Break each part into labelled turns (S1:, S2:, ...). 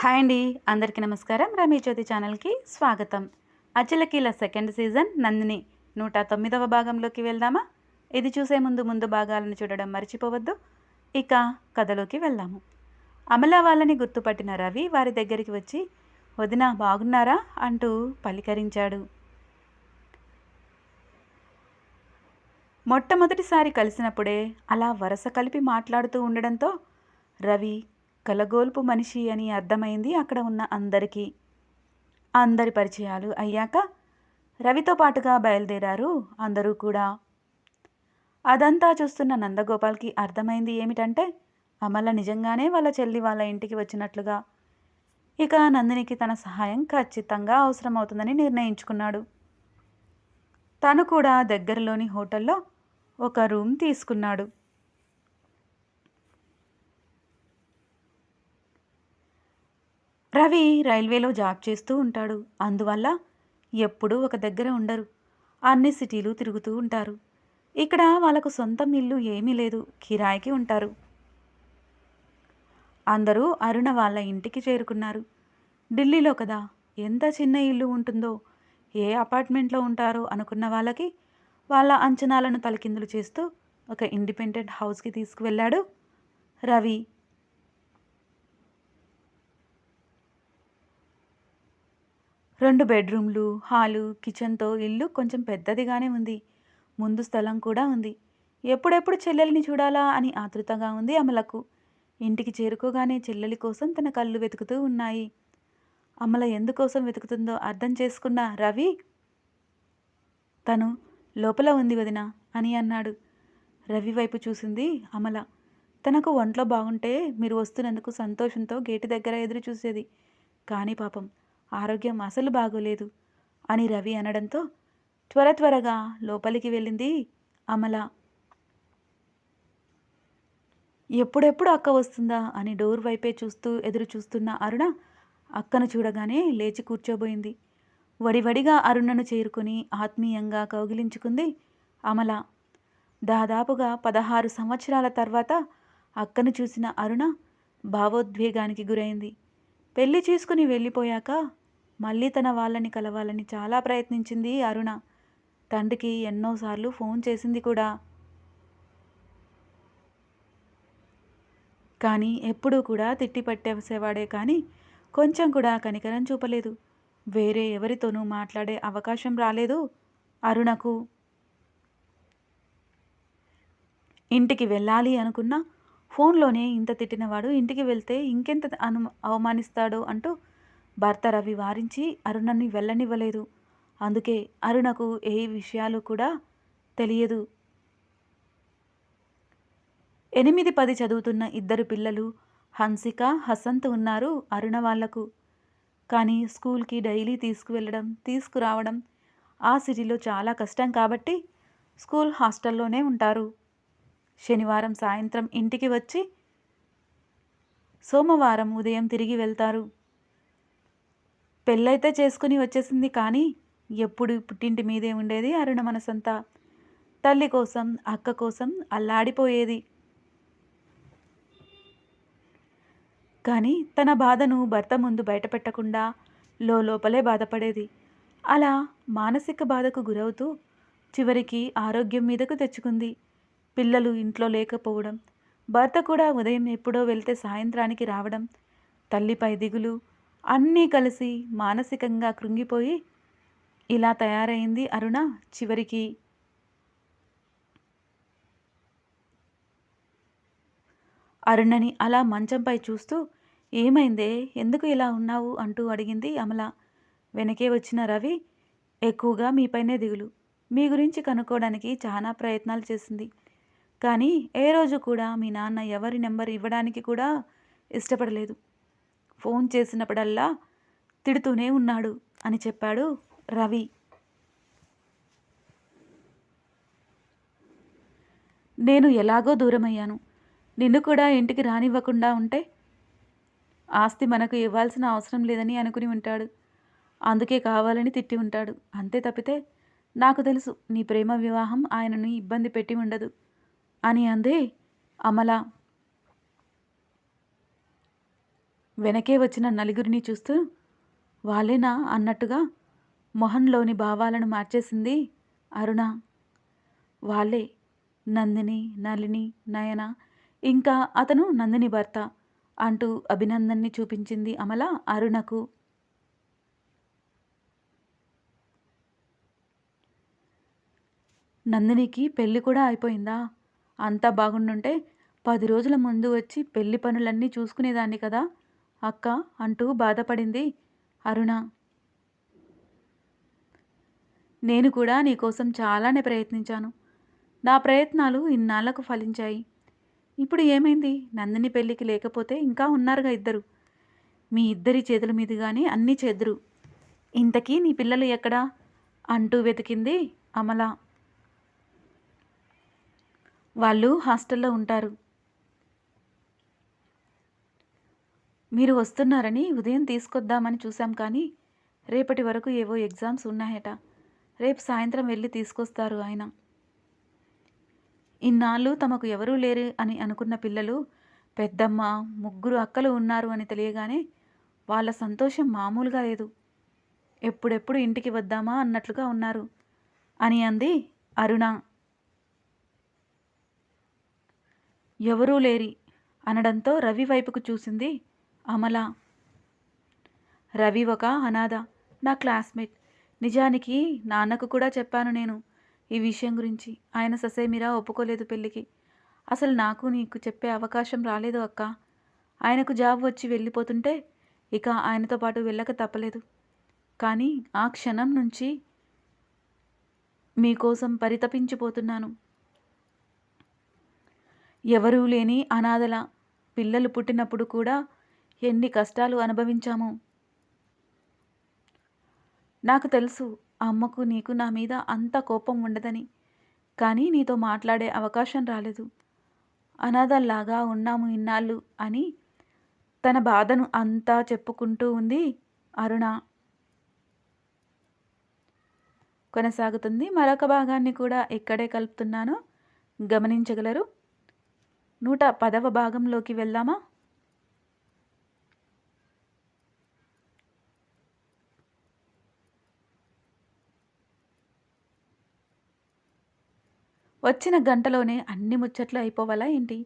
S1: Hi అండి అందరికీ నమస్కారం. రమీ జ్యోతి ఛానల్కి స్వాగతం. అచలకీల సెకండ్ సీజన్ నందిని నూట తొమ్మిదవ భాగంలోకి వెళ్దామా? ఇది చూసే ముందు ముందు భాగాలను చూడడం మర్చిపోవద్దు. ఇక కథలోకి వెళ్దాము. అమల వాళ్ళని గుర్తుపట్టిన రవి వారి దగ్గరికి వచ్చి వదిన బాగున్నారా? అంటూ పలికరించాడు. మొట్టమొదటిసారి కలిసినప్పుడే అలా వరస కలిపి మాట్లాడుతూ ఉండడంతో రవి కలగోల్పు మనిషి అని అర్థమైంది అక్కడ ఉన్న అందరికీ. అందరి పరిచయాలు అయ్యాక రవితో పాటుగా బయలుదేరారు అందరూ కూడా. అదంతా చూస్తున్న నందగోపాల్కి అర్థమైంది ఏమిటంటే అమల నిజంగానే వాళ్ళ చెల్లి వాళ్ళ ఇంటికి వచ్చినట్లుగా. ఇక నందినికి తన సహాయం ఖచ్చితంగా అవసరమవుతుందని నిర్ణయించుకున్నాడు. తను కూడా దగ్గరలోని హోటల్లో ఒక రూమ్ తీసుకున్నాడు. రవి రైల్వేలో జాబ్ చేస్తూ ఉంటాడు. అందువల్ల ఎప్పుడూ ఒక దగ్గర ఉండరు. అన్ని సిటీలు తిరుగుతూ ఉంటారు. ఇక్కడ వాళ్ళకు సొంతం ఇల్లు ఏమీ లేదు. కిరాయికి ఉంటారు. అందరూ అరుణ వాళ్ళ ఇంటికి చేరుకున్నారు. ఢిల్లీలో కదా ఎంత చిన్న ఇల్లు ఉంటుందో ఏ అపార్ట్మెంట్లో ఉంటారో అనుకున్న వాళ్ళకి వాళ్ళ అంచనాలను తలకిందులు చేస్తూ ఒక ఇండిపెండెంట్ హౌస్కి తీసుకువెళ్ళాడు రవి. రెండు బెడ్రూమ్లు హాలు కిచెన్తో ఇల్లు కొంచెం పెద్దదిగానే ఉంది. ముందు స్థలం కూడా ఉంది. ఎప్పుడెప్పుడు చెల్లెల్ని చూడాలా అని ఆతృతగా ఉంది అమలకు. ఇంటికి చేరుకోగానే చెల్లెలి కోసం తన కళ్ళు వెతుకుతూ ఉన్నాయి. అమల ఎందుకోసం వెతుకుతుందో అర్థం చేసుకున్న రవి తను లోపల ఉంది వదిన అని అన్నాడు. రవి వైపు చూసింది అమల. తనకు ఒంట్లో బాగుంటే మీరు వస్తున్నందుకు సంతోషంతో గేటు దగ్గర ఎదురు చూసేది. కానీ పాపం ఆరోగ్యం అసలు బాగోలేదు అని రవి అనడంతో త్వర త్వరగా లోపలికి వెళ్ళింది అమల. ఎప్పుడెప్పుడు అక్క వస్తుందా అని డోర్ వైపే చూస్తూ ఎదురు చూస్తున్న అరుణ అక్కను చూడగానే లేచి కూర్చోబోయింది. వడివడిగా అరుణను చేరుకుని ఆత్మీయంగా కౌగిలించుకుంది అమల. దాదాపుగా పదహారు సంవత్సరాల తర్వాత అక్కను చూసిన అరుణ భావోద్వేగానికి గురైంది. పెళ్ళి చేసుకుని వెళ్ళిపోయాక మళ్ళీ తన వాళ్ళని కలవాలని చాలా ప్రయత్నించింది అరుణ. తండ్రికి ఎన్నోసార్లు ఫోన్ చేసింది కూడా. కానీ ఎప్పుడూ కూడా తిట్టి పట్టేసేవాడే కానీ కొంచెం కూడా కనికరం చూపలేదు. వేరే ఎవరితోనూ మాట్లాడే అవకాశం రాలేదు అరుణకు. ఇంటికి వెళ్ళాలి అనుకున్నా ఫోన్లోనే ఇంత తిట్టినవాడు ఇంటికి వెళ్తే ఇంకెంత అను అవమానిస్తాడో అంటూ భర్త రవి వారించి అరుణని వెళ్ళనివ్వలేదు. అందుకే అరుణకు ఏ విషయాలు కూడా తెలియదు. ఎనిమిది పది చదువుతున్న ఇద్దరు పిల్లలు హన్సిక హసంత్ ఉన్నారు అరుణ వాళ్ళకు. కానీ స్కూల్కి డైలీ తీసుకువెళ్ళడం తీసుకురావడం ఆ సిటీలో చాలా కష్టం కాబట్టి స్కూల్ హాస్టల్లోనే ఉంటారు. శనివారం సాయంత్రం ఇంటికి వచ్చి సోమవారం ఉదయం తిరిగి వెళ్తారు. పెళ్ళైతే చేసుకుని వచ్చేసింది కానీ ఎప్పుడు పుట్టింటి మీదే ఉండేది అరుణ మనసంతా. తల్లి కోసం అక్క కోసం అల్లాడిపోయేది. కానీ తన బాధను భర్త ముందు బయటపెట్టకుండా లోపలే బాధపడేది. అలా మానసిక బాధకు గురవుతూ చివరికి ఆరోగ్యం మీదకు తెచ్చుకుంది. పిల్లలు ఇంట్లో లేకపోవడం భర్త కూడా ఉదయం ఎప్పుడో వెళ్తే సాయంత్రానికి రావడం తల్లిపై దిగులు అన్నీ కలిసి మానసికంగా కృంగిపోయి ఇలా తయారైంది అరుణ చివరికి. అరుణని అలా మంచంపై చూస్తూ ఏమైందే? ఎందుకు ఇలా ఉన్నావు? అంటూ అడిగింది అమల. వెనకే వచ్చిన రవి ఎక్కువగా మీపైనే దిగులు. మీ గురించి కనుక్కోవడానికి చాలా ప్రయత్నాలు చేసింది. కానీ ఏ రోజు కూడా మీ నాన్న ఎవరి నెంబర్ ఇవ్వడానికి కూడా ఇష్టపడలేదు. ఫోన్ చేసినప్పుడల్లా తిడుతూనే ఉన్నాడు అని చెప్పాడు రవి. నేను ఎలాగో దూరమయ్యాను. నిన్ను కూడా ఇంటికి రానివ్వకుండా ఉంటే ఆస్తి మనకు ఇవ్వాల్సిన అవసరం లేదని అనుకుని ఉంటాడు. అందుకే కావాలని తిట్టి ఉంటాడు. అంతే తప్పితే నాకు తెలుసు నీ ప్రేమ వివాహం ఆయనను ఇబ్బంది పెట్టి ఉండదు అని అందే అమల. వెనకే వచ్చిన నలుగురిని చూస్తూ వాళ్ళేనా? అన్నట్టుగా మొహంలోని భావాలను మార్చేసింది అరుణ. వాళ్ళే. నందిని నలిని నయన. ఇంకా అతను నందిని భర్త అంటూ అభినందన్ని చూపించింది అమల అరుణకు. నందినికి పెళ్ళి కూడా అయిపోయిందా? అంతా బాగుండుంటే పది రోజుల ముందు వచ్చి పెళ్ళి పనులన్నీ చూసుకునేదాన్ని కదా? అక్క అంటూ బాధపడింది అరుణ. నేను కూడా నీకోసం చాలానే ప్రయత్నించాను. నా ప్రయత్నాలు ఇన్నాళ్ళకు ఫలించాయి. ఇప్పుడు ఏమైంది? నందిని పెళ్ళికి లేకపోతే ఇంకా ఉన్నారుగా ఇద్దరు. మీ ఇద్దరి చేతుల మీదుగానే అన్నీ చేద్దరు ఇంతకీ నీ పిల్లలు ఎక్కడా? అంటూ వెతికింది అమల. వాళ్ళు హాస్టల్లో ఉంటారు. మీరు వస్తున్నారని ఉదయం తీసుకొద్దామని చూశాం కానీ రేపటి వరకు ఏవో ఎగ్జామ్స్ ఉన్నాయట. రేపు సాయంత్రం వెళ్ళి తీసుకొస్తారు ఆయన. ఇన్నాళ్ళు తమకు ఎవరూ లేరు అని అనుకున్న పిల్లలు పెద్దమ్మ ముగ్గురు అక్కలు ఉన్నారు అని తెలియగానే వాళ్ళ సంతోషం మామూలుగా లేదు. ఎప్పుడెప్పుడు ఇంటికి వద్దామా అన్నట్లుగా ఉన్నారు అని అంది అరుణ. ఎవరూ లేరి అనడంతో రవి వైపుకు చూసింది అమల. రవి ఒక అనాథ. నా క్లాస్మేట్. నిజానికి నాన్నకు కూడా చెప్పాను నేను ఈ విషయం గురించి. ఆయన ససేమిరా ఒప్పుకోలేదు పెళ్ళికి. అసలు నాకు నీకు చెప్పే అవకాశం రాలేదు అక్క. ఆయనకు జాబ్ వచ్చి వెళ్ళిపోతుంటే ఇక ఆయనతో పాటు వెళ్ళక తప్పలేదు. కానీ ఆ క్షణం నుంచి మీకోసం పరితపించిపోతున్నాను. ఎవరూ లేని అనాథల పిల్లలు పుట్టినప్పుడు కూడా ఎన్ని కష్టాలు అనుభవించాము. నాకు తెలుసు అమ్మకు నీకు నా మీద అంత కోపం ఉండదని. కానీ నీతో మాట్లాడే అవకాశం రాలేదు. అనాథల్లాగా ఉన్నాము ఇన్నాళ్ళు అని తన బాధను అంతా చెప్పుకుంటూ ఉంది అరుణ. కొనసాగుతుంది. మరొక భాగాన్ని కూడా ఇక్కడే కలుపుతున్నానో గమనించగలరు. నూట పదవ భాగంలోకి వెళ్దామా? వచ్చిన గంటలోనే అన్ని ముచ్చట్లు అయిపోవాలా ఏంటి?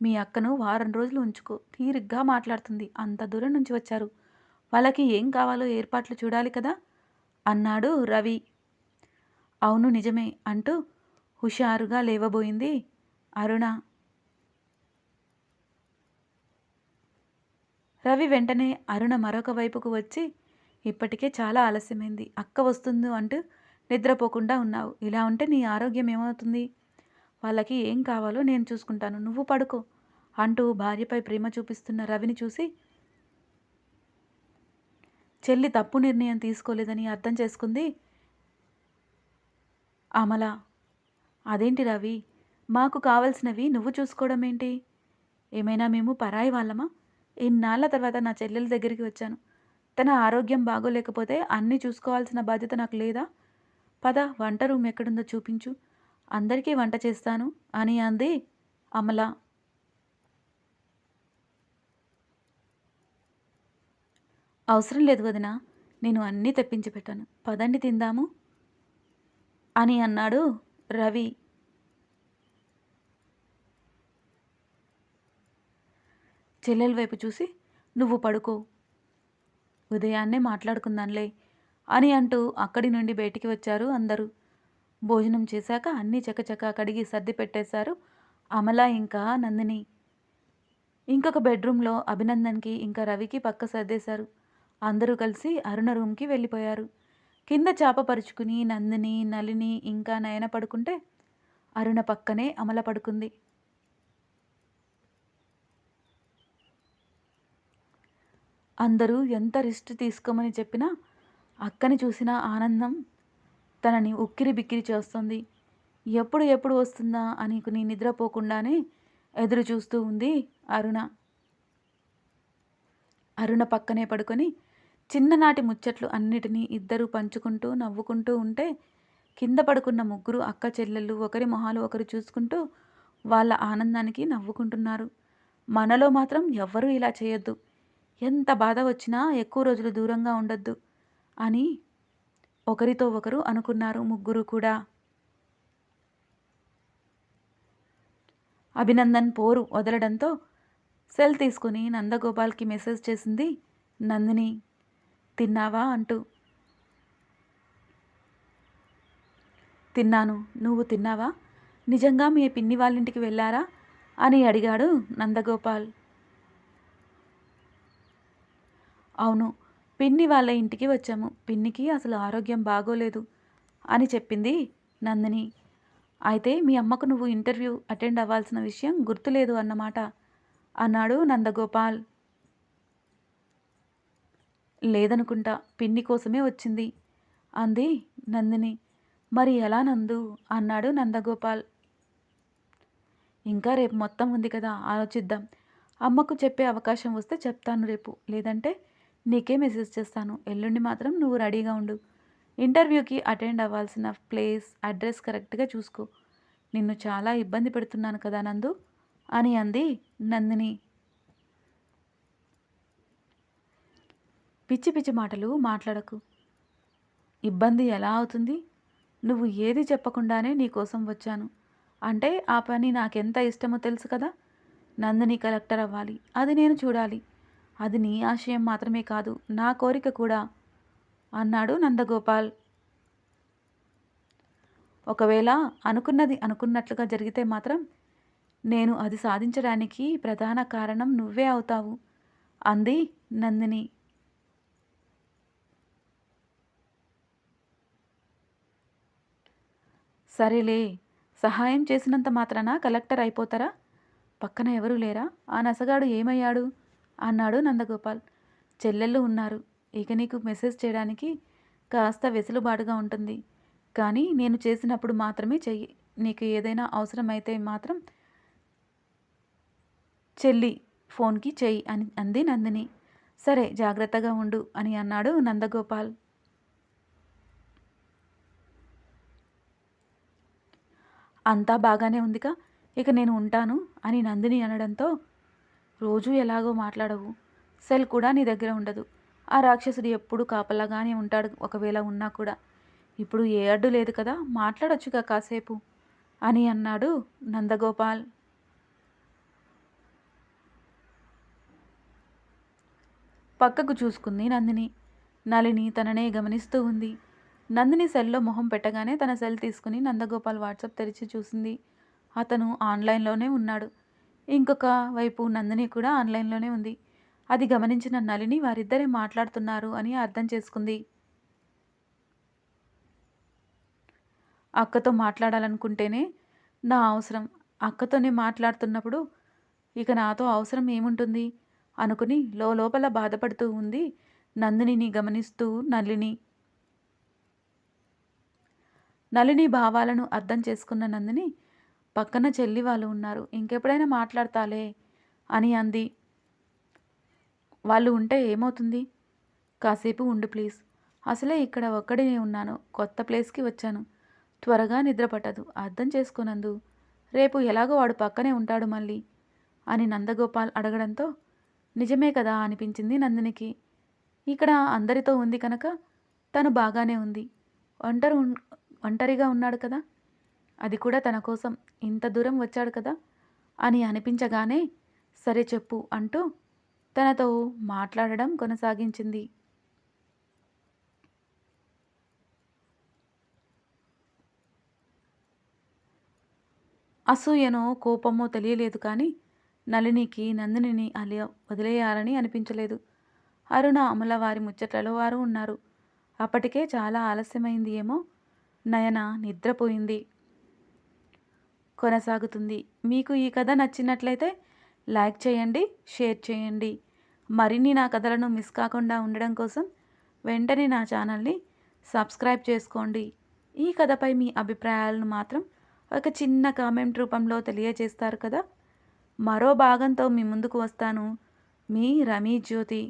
S1: మీ అక్కను వారం రోజులు ఉంచుకో తీరిగ్గా మాట్లాడుతుంది. అంత దూరం నుంచి వచ్చారు. వాళ్ళకి ఏం కావాలో ఏర్పాట్లు చూడాలి కదా? అన్నాడు రవి. అవును నిజమే అంటూ హుషారుగా లేవబోయింది అరుణ. రవి వెంటనే అరుణ మరొక వైపుకు వచ్చి ఇప్పటికే చాలా ఆలస్యమైంది. అక్క వస్తుంది అంటూ నిద్రపోకుండా ఉన్నావు. ఇలా ఉంటే నీ ఆరోగ్యం ఏమవుతుంది? వాళ్ళకి ఏం కావాలో నేను చూసుకుంటాను. నువ్వు పడుకో అంటూ భార్యపై ప్రేమ చూపిస్తున్న రవిని చూసి చెల్లి తప్పు నిర్ణయం తీసుకోలేదని అర్థం చేసుకుంది అమల. అదేంటి రవి? మాకు కావలసినవి నువ్వు చూసుకోవడం ఏంటి? ఏమైనా మేము పరాయి వాళ్ళమా? ఇన్నాళ్ళ తర్వాత నా చెల్లెల దగ్గరికి వచ్చాను. తన ఆరోగ్యం బాగోలేకపోతే అన్నీ చూసుకోవాల్సిన బాధ్యత నాకు లేదా? పద వంట రూమ్ ఎక్కడుందో చూపించు. అందరికీ వంట చేస్తాను అని అంది అమల. అవసరం లేదు వదిన నేను అన్నీ తెప్పించి పెట్టాను. పదండి తిందాము అని అన్నాడు రవి. చెల్లెల వైపు చూసి నువ్వు పడుకో. ఉదయాన్నే మాట్లాడుకుందాంలే. అని అంటూ అక్కడి నుండి బయటికి వచ్చారు అందరూ. భోజనం చేశాక అన్నీ చకచక కడిగి సర్ది పెట్టేశారు అమల ఇంకా నందిని. ఇంకొక బెడ్రూమ్లో అభినందన్కి ఇంకా రవికి పక్క సర్దేశారు. అందరూ కలిసి అరుణ రూమ్కి వెళ్ళిపోయారు. కింద చాప పరుచుకుని నందిని నలిని ఇంకా నయన పడుకుంటే అరుణ పక్కనే అమల పడుకుంది. అందరూ ఎంత రిస్ట్ తీసుకోమని చెప్పినా అక్కని చూసిన ఆనందం తనని ఉక్కిరి బిక్కిరి చేస్తుంది. ఎప్పుడు ఎప్పుడు వస్తుందా అని నీ నిద్రపోకుండానే ఎదురు చూస్తూ ఉంది అరుణ. అరుణ పక్కనే పడుకొని చిన్ననాటి ముచ్చట్లు అన్నిటినీ ఇద్దరూ పంచుకుంటూ నవ్వుకుంటూ ఉంటే కింద పడుకున్న ముగ్గురు అక్క చెల్లెళ్ళు ఒకరి మొహాలు ఒకరు చూసుకుంటూ వాళ్ళ ఆనందానికి నవ్వుకుంటున్నారు. మనలో మాత్రం ఎవ్వరూ ఇలా చేయొద్దు. ఎంత బాధ వచ్చినా ఎక్కువ రోజులు దూరంగా ఉండొద్దు. అని ఒకరితో ఒకరు అనుకున్నారు ముగ్గురు కూడా. అభినందన్ పోరు వదలడంతో సెల్ తీసుకుని నందగోపాల్కి మెసేజ్ చేసింది నందిని. తిన్నావా? అంటూ. తిన్నాను. నువ్వు తిన్నావా? నిజంగా మీ పిన్ని వాళ్ళింటికి వెళ్ళారా? అని అడిగాడు నందగోపాల్. అవును. పిన్ని వాళ్ళ ఇంటికి వచ్చాము. పిన్నికి అసలు ఆరోగ్యం బాగోలేదు అని చెప్పింది నందిని. అయితే మీ అమ్మకు నువ్వు ఇంటర్వ్యూ అటెండ్ అవ్వాల్సిన విషయం గుర్తులేదు అన్నమాట అన్నాడు నందగోపాల్. లేదనుకుంటా పిన్ని కోసమే వచ్చింది అంది నందిని. మరి ఎలా నందు? అన్నాడు నందగోపాల్. ఇంకా రేపు మొత్తం ఉంది కదా ఆలోచిద్దాం. అమ్మకు చెప్పే అవకాశం వస్తే చెప్తాను రేపు లేదంటే నీకే మెసేజ్ చేస్తాను. ఎల్లుండి మాత్రం నువ్వు రెడీగా ఉండు. ఇంటర్వ్యూకి అటెండ్ అవ్వాల్సిన ప్లేస్ అడ్రస్ కరెక్ట్గా చూసుకో. నిన్ను చాలా ఇబ్బంది పెడుతున్నాను కదా నందు? అని అంది నందిని. పిచ్చి పిచ్చి మాటలు మాట్లాడకు. ఇబ్బంది ఎలా అవుతుంది? నువ్వు ఏది చెప్పకుండానే నీకోసం వచ్చాను. అంటే ఆ పని నాకెంత ఇష్టమో తెలుసు కదా? నందిని కలెక్టర్ అవ్వాలి. అది నేను చూడాలి. అది నీ ఆశయం మాత్రమే కాదు నా కోరిక కూడా అన్నాడు నందగోపాల్. ఒకవేళ అనుకున్నది అనుకున్నట్లుగా జరిగితే మాత్రం నేను అది సాధించడానికి ప్రధాన కారణం నువ్వే అవుతావు అంది నందిని. సరేలే సహాయం చేసినంత మాత్రాన కలెక్టర్ అయిపోతారా? పక్కన ఎవరూ లేరా? ఆ నసగాడు ఏమయ్యాడు? అన్నాడు నందగోపాల్. చెల్లెళ్ళు ఉన్నారు. ఇక నీకు మెసేజ్ చేయడానికి కాస్త వెసులుబాటుగా ఉంటుంది. కానీ నేను చేసినప్పుడు మాత్రమే చెయ్యి. నీకు ఏదైనా అవసరమైతే మాత్రం చెల్లి ఫోన్కి చెయ్యి అని అంది నందిని. సరే జాగ్రత్తగా ఉండు అని అన్నాడు నందగోపాల్. అంతా బాగానే ఉందిగా. ఇక నేను ఉంటాను అని నందిని అనడంతో రోజూ ఎలాగో మాట్లాడవు. సెల్ కూడా నీ దగ్గర ఉండదు. ఆ రాక్షసుడు ఎప్పుడు కాపలాగానే ఉంటాడు ఒకవేళ ఉన్నా కూడా. ఇప్పుడు ఏ అడ్డు లేదు కదా మాట్లాడొచ్చుగా కాసేపు అని అన్నాడు నందగోపాల్. పక్కకు చూసుకుంది నందిని. నలిని తననే గమనిస్తూ ఉంది. నందిని సెల్లో మొహం పెట్టగానే తన సెల్ తీసుకుని నందగోపాల్ వాట్సాప్ తెరిచి చూసింది. అతను ఆన్లైన్లోనే ఉన్నాడు. ఇంకొక వైపు నందిని కూడా ఆన్లైన్లోనే ఉంది. అది గమనించిన నలిని వారిద్దరే మాట్లాడుతున్నారు అని అర్థం చేసుకుంది. అక్కతో మాట్లాడాలనుకుంటేనే నా అవసరం. అక్కతోనే మాట్లాడుతున్నప్పుడు ఇక నాతో అవసరం ఏముంటుంది? అనుకుని లోపల బాధపడుతూ ఉంది నందినిని గమనిస్తూ నలిని నలిని భావాలను అర్థం చేసుకున్న నందిని పక్కన చెల్లి వాళ్ళు ఉన్నారు. ఇంకెప్పుడైనా మాట్లాడతాలే అని అంది. వాళ్ళు ఉంటే ఏమవుతుంది? కాసేపు ఉండు ప్లీజ్. అసలే ఇక్కడ ఒక్కడినే ఉన్నాను. కొత్త ప్లేస్కి వచ్చాను. త్వరగా నిద్ర పట్టదు. అర్థం చేసుకున్నందు రేపు ఎలాగో వాడు పక్కనే ఉంటాడు మళ్ళీ అని నందగోపాల్ అడగడంతో నిజమే కదా అనిపించింది నందినికి. ఇక్కడ అందరితో ఉంది కనుక తను బాగానే ఉంది. ఒంటరి ఒంటరిగా ఉన్నాడు కదా? అది కూడా తన కోసం ఇంత దూరం వచ్చాడు కదా అని అనిపించగానే సరే చెప్పు అంటూ తనతో మాట్లాడడం కొనసాగించింది. అసూయనో కోపమో తెలియలేదు కానీ నళినికి నందినిని అలియ వదిలేయాలని అనిపించలేదు. అరుణ అమల వారి ముచ్చట్లలో వారు ఉన్నారు. అప్పటికే చాలా ఆలస్యమైంది ఏమో. నయన నిద్రపోయింది. కొనసాగుతుంది. మీకు ఈ కథ నచ్చినట్లయితే లైక్ చేయండి షేర్ చేయండి. మరిన్ని నా కథలను మిస్ కాకుండా ఉండడం కోసం వెంటనే నా ఛానల్ని సబ్స్క్రైబ్ చేసుకోండి. ఈ కథపై మీ అభిప్రాయాలను మాత్రం ఒక చిన్న కామెంట్ రూపంలో తెలియజేస్తారు కదా. మరో భాగంతో మీ ముందుకు వస్తాను. మీ రమీ జ్యోతి.